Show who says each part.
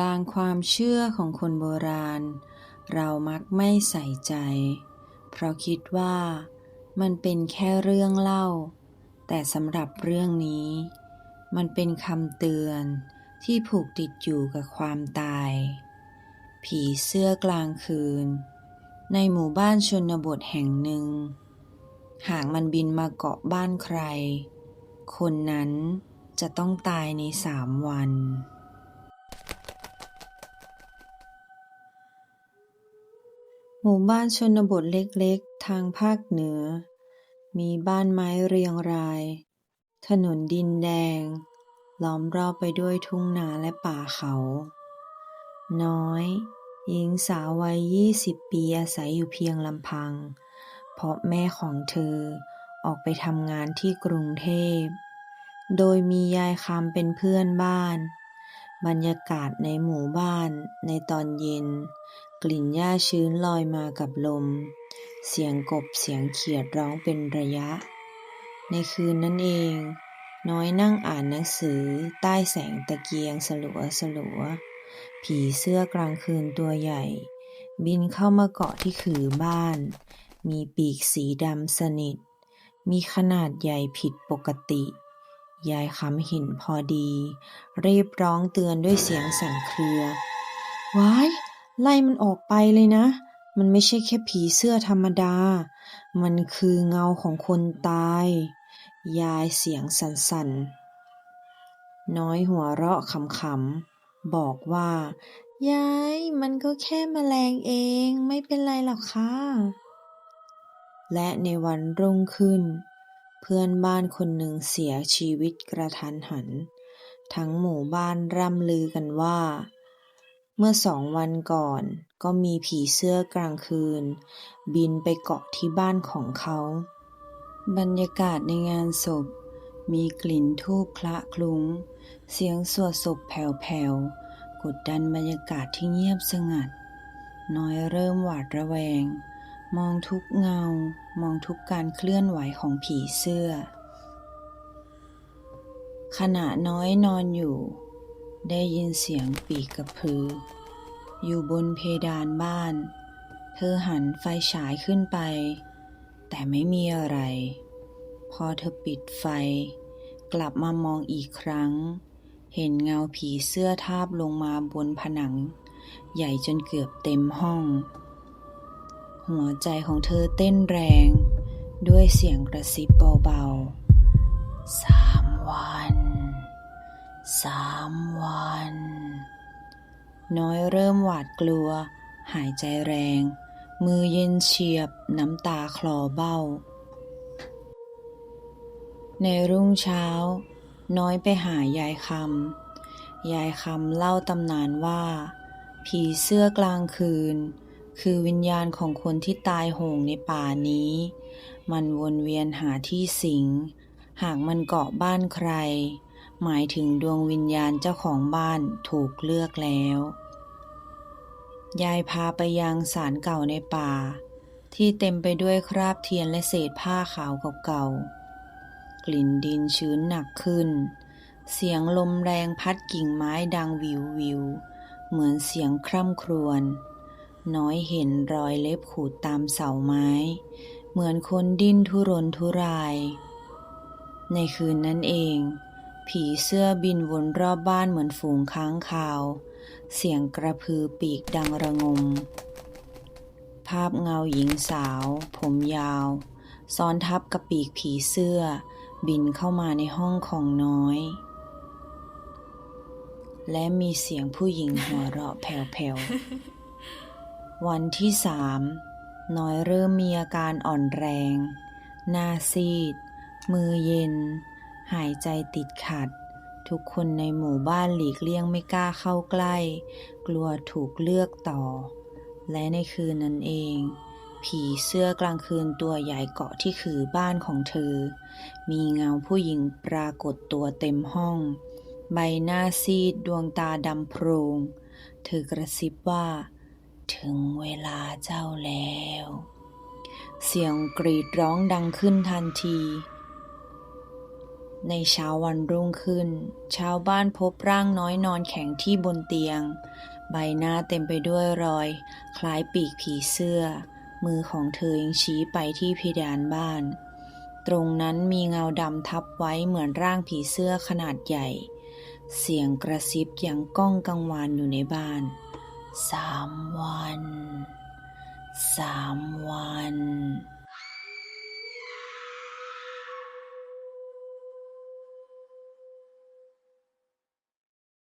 Speaker 1: บางความเชื่อของคนโบราณ เรามักไม่ใส่ใจ เพราะคิดว่ามันเป็นแค่เรื่องเล่า แต่สำหรับเรื่องนี้ มันเป็นคำเตือนที่ผูกติดอยู่กับความตาย ผีเสื้อกลางคืน ในหมู่บ้านชนบทแห่งหนึ่ง หากมันบินมาเกาะบ้านใคร คนนั้นจะต้องตายในสามวัน หมู่บ้านชนบทเล็ก ๆ ทางภาคเหนือ มีบ้านไม้เรียงราย ถนนดินแดง ล้อมรอบไปด้วยทุ่งนาและป่าเขา น้อย หญิงสาววัยยี่สิบปีอาศัยอยู่เพียงลำพัง เพราะแม่ของเธอออกไปทำงานที่กรุงเทพ โดยมียายคำเป็นเพื่อนบ้าน บรรยากาศในหมู่บ้านในตอนเย็น กลิ่นหญ้าชื้นลอยมากับลม เสียงกบเสียงเขียดร้องเป็นระยะ ในคืนนั้นเอง น้อยนั่งอ่านหนังสือใต้แสงตะเกียงสลัวสลัว ผีเสื้อกลางคืนตัวใหญ่ บินเข้ามาเกาะที่ขือบ้าน มีปีกสีดำสนิท มีขนาดใหญ่ผิดปกติ ยายคำเห็นพอดี รีบร้องเตือนด้วยเสียงสั่นเครือ ว้าย ไล่มันออกไปเลยนะ มันไม่ใช่แค่ผีเสื้อธรรมดา มันคือเงาของคนตาย ยายเสียงสั่นๆ น้อยหัวเราะขำๆ บอกว่า ยายมันก็แค่แมลงเองไม่เป็นไรหรอกค่ะ และในวันรุ่งขึ้น เพื่อนบ้านคนหนึ่งเสียชีวิตกระทันหัน ทั้งหมู่บ้านร่ำลือกันว่า เมื่อสองวันก่อนก็มีผีเสื้อกลางคืน บินไปเกาะที่บ้านของเขา บรรยากาศในงานศพ มีกลิ่นทูบคละคลุ้ง เสียงสวดศพแผ่วๆ กดดันบรรยากาศที่เงียบสงัด น้อยเริ่มหวาดระแวง มองทุกเงา มองทุกการเคลื่อนไหวของผีเสื้อ ขณะน้อยนอนอยู่ ได้ยินเสียงปีกกระพือ อยู่บนเพดานบ้าน เธอหันไฟฉายขึ้นไป แต่ไม่มีอะไร พอเธอปิดไฟ กลับมามองอีกครั้ง เห็นเงาผีเสื้อทาบลงมาบนผนัง ใหญ่จนเกือบเต็มห้อง หัวใจของเธอเต้นแรง ด้วยเสียงกระซิบเบาๆ น้อยเริ่มหวาดกลัว หายใจแรง มือเย็นเฉียบ น้ำตาคลอเบ้า ในรุ่งเช้า น้อยไปหายายคำยายคำเล่าตำนานว่า ผีเสื้อกลางคืน คือวิญญาณของคนที่ตายโหงในป่านี้ มันวนเวียนหาที่สิง หากมันเกาะบ้านใคร หมายถึงดวงวิญญาณเจ้าของบ้านถูกเลือกแล้ว ยายพาไปยังศาลเก่าในป่า ที่เต็มไปด้วยคราบเทียนและเศษผ้าขาวเก่าๆ กลิ่นดินชื้นหนักขึ้น เสียงลมแรงพัดกิ่งไม้ดังวิววิว เหมือนเสียงคร่ำครวญ น้อยเห็นรอยเล็บขูดตามเสาไม้ เหมือนคนดิ้นทุรนทุราย ในคืนนั้นเอง ผีเสื้อบินวนรอบบ้านเหมือนฝูงค้างคาว เสียงกระพือปีกดังระงม ภาพเงาหญิงสาว ผมยาว ซ้อนทับกับปีกผีเสื้อ บินเข้ามาในห้องของน้อย และมีเสียงผู้หญิงหัวเราะแผ่วๆ วันที่สามน้อยเริ่มมีอาการอ่อนแรง หน้าซีด มือเย็น หายใจติดขัด ทุกคนในหมู่บ้านหลีกเลี่ยงไม่กล้าเข้าใกล้ กลัวถูกเลือกต่อ และในคืนนั้นเอง ผีเสื้อกลางคืนตัวใหญ่เกาะที่ขือบ้านของเธอ มีเงาผู้หญิงปรากฏตัวเต็มห้อง ใบหน้าซีดดวงตาดำโพรง เธอกระซิบว่า ถึงเวลาเจ้าแล้ว เสียงกรีดร้องดังขึ้นทันที ในเช้าวันรุ่งขึ้น ชาวบ้านพบร่างน้อยนอนแข็งที่บนเตียง ใบหน้าเต็มไปด้วยรอย คล้ายปีกผีเสื้อ มือของเธอยังชี้ไปที่เพดานบ้าน ตรงนั้นมีเงาดำทับไว้เหมือนร่างผีเสื้อขนาดใหญ่ เสียงกระซิบยังก้องกังวานอยู่ในบ้านสามวันสามวัน